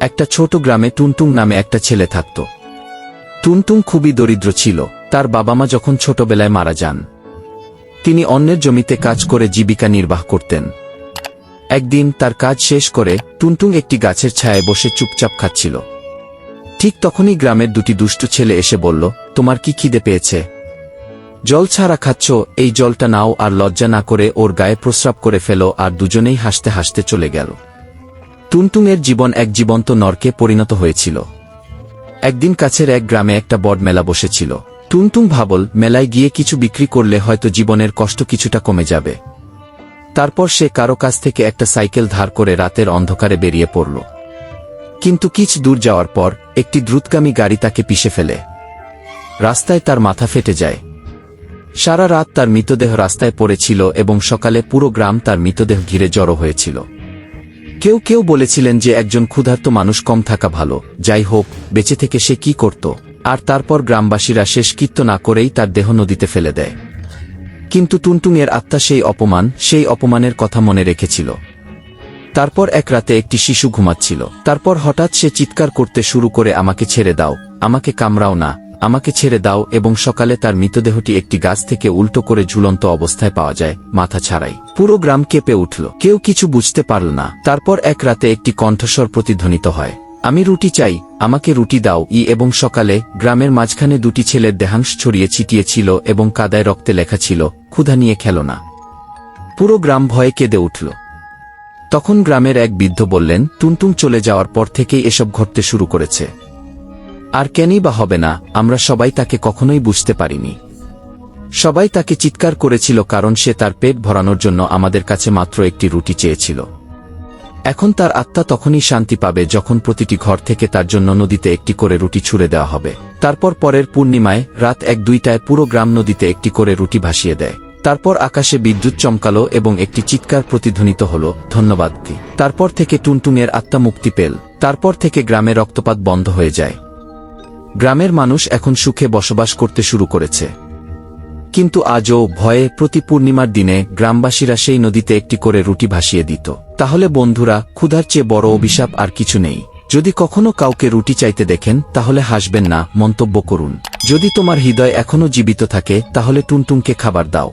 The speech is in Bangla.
একটা ছোট গ্রামে টুনটুং নামে একটা ছেলে থাকত। টুনটুং খুবই দরিদ্র ছিল, তার বাবা মা যখন ছোটবেলায় মারা যান। তিনি অন্যের জমিতে কাজ করে জীবিকা নির্বাহ করতেন। একদিন তার কাজ শেষ করে টুনটুং একটি গাছের ছায়ায় বসে চুপচাপ খাচ্ছিল। ঠিক তখনই গ্রামের দুটি দুষ্টু ছেলে এসে বলল, তোমার কি খিদে পেয়েছে? জল ছাড়া খাচ্ছ, এই জলটা নাও আর লজ্জা না করে ওর গায়ে প্রস্রাব করে ফেলো আর দুজনেই হাসতে হাসতে চলে গেল। টুনটুংয়ের জীবন এক জীবন্ত নরকে পরিণত হয়েছিল। একদিন কাছের এক গ্রামে একটা বড মেলা বসেছিল। টুনটুং ভাবল, মেলায় গিয়ে কিছু বিক্রি করলে হয়তো জীবনের কষ্ট কিছুটা কমে যাবে। তারপর সে কারও কাছ থেকে একটা সাইকেল ধার করে রাতের অন্ধকারে বেরিয়ে পড়ল। কিন্তু কিছু দূর যাওয়ার পর, একটি দ্রুতগামী গাড়ি তাকে পিষে ফেলে। রাস্তায় তার মাথা ফেটে যায়। সারা রাত তার মৃতদেহ রাস্তায় পড়েছিল এবং সকালে পুরো গ্রাম তার মৃতদেহ ঘিরে জড়ো হয়েছিল। কেউ কেউ বলেছিলেন যে একজন ক্ষুধার্ত মানুষ কম থাকা ভালো, যাই হোক, বেঁচে থেকে সে কি করত, আর তারপর গ্রামবাসীরা শেষকৃত্য না করেই তার দেহ নদীতে ফেলে দেয়। কিন্তু টুনটুংয়ের আত্মা সেই অপমান, সেই অপমানের কথা মনে রেখেছিল। তারপর এক রাতে একটি শিশু ঘুমাচ্ছিল। তারপর হঠাৎ সে চিৎকার করতে শুরু করে, আমাকে ছেড়ে দাও, আমাকে কামড়াও না। আমাকে ছেড়ে দাও এবং সকালে তার মৃতদেহটি একটি গাছ থেকে উল্টো করে ঝুলন্ত অবস্থায় পাওয়া যায়, মাথা ছাড়াই। পুরো গ্রাম কেঁপে উঠল। কেউ কিছু বুঝতে পারল না। তারপর এক রাতে একটি কণ্ঠস্বর প্রতিধ্বনিত হয়। আমি রুটি চাই, আমাকে রুটি দাও, ই এবং সকালে গ্রামের মাঝখানে দুটি ছেলের দেহাংশ ছড়িয়ে ছিটিয়ে ছিল এবং কাদায় রক্তে লেখা ছিল, ক্ষুধা নিয়ে খেলো না। পুরো গ্রাম ভয়ে কেঁদে উঠল। তখন গ্রামের এক বৃদ্ধ বললেন, টুনটুন চলে যাওয়ার পর থেকেই এসব ঘটতে শুরু করেছে। আর কেনই বা হবে না, আমরা সবাই তাকে কখনোই বুঝতে পারিনি। সবাই তাকে চিৎকার করেছিল কারণ সে তার পেট ভরানোর জন্য আমাদের কাছে মাত্র একটি রুটি চেয়েছিল। এখন তার আত্মা তখনই শান্তি পাবে যখন প্রতিটি ঘর থেকে তার জন্য নদীতে একটি করে রুটি ছুড়ে দেওয়া হবে। তারপর পরের পূর্ণিমায়, রাত এক দুইটায় পুরো গ্রাম নদীতে একটি করে রুটি ভাসিয়ে দেয়। তারপর আকাশে বিদ্যুৎ চমকালো এবং একটি চিৎকার প্রতিধ্বনিত হল, ধন্যবাদ তারপর থেকে টুনটুনের আত্মা মুক্তি পেল। তারপর থেকে গ্রামে রক্তপাত বন্ধ হয়ে যায়। গ্রামের মানুষ এখন সুখে বসবাস করতে শুরু করেছে। কিন্তু আজও ভয়ে প্রতি পূর্ণিমার দিনে গ্রামবাসীরা সেই নদীতে একটি করে রুটি ভাসিয়ে দিত। তাহলে বন্ধুরা, ক্ষুধার চেয়ে বড় অভিশাপ আর কিছু নেই। যদি কখনো কাউকে রুটি চাইতে দেখেন, তাহলে হাসবেন না, মন্তব্য করুন। যদি তোমার হৃদয় এখনও জীবিত থাকে, তাহলে টুনটুনকে খাবার দাও।